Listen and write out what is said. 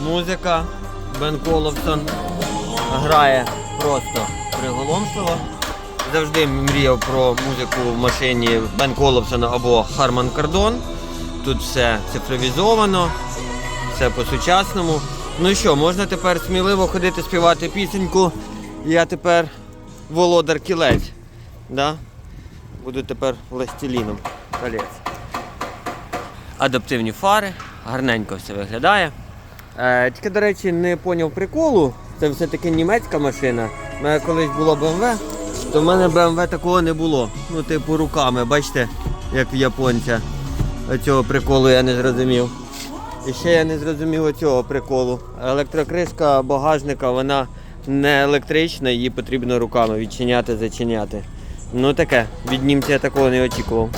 Музика Бен Коловсон грає просто приголомшливо. Завжди мріяв про музику в машині Бен Коловсона або Харман Кардон. Тут все цифровізовано, все по-сучасному. Ну що, можна тепер сміливо ходити співати пісеньку. Я тепер володар кілець. Да? Буду тепер властеліном колець. Адаптивні фари, гарненько все виглядає. Е, тільки, до речі, не поняв приколу. Це все-таки німецька машина. У мене колись було BMW, то в мене BMW такого не було. Ну, типу, руками, бачите, як в японця. Цього приколу я не зрозумів. І ще я не зрозумів цього приколу. Електрокришка багажника, вона не електрична, її потрібно руками відчиняти, зачиняти. Ну таке, від німця я такого не очікував.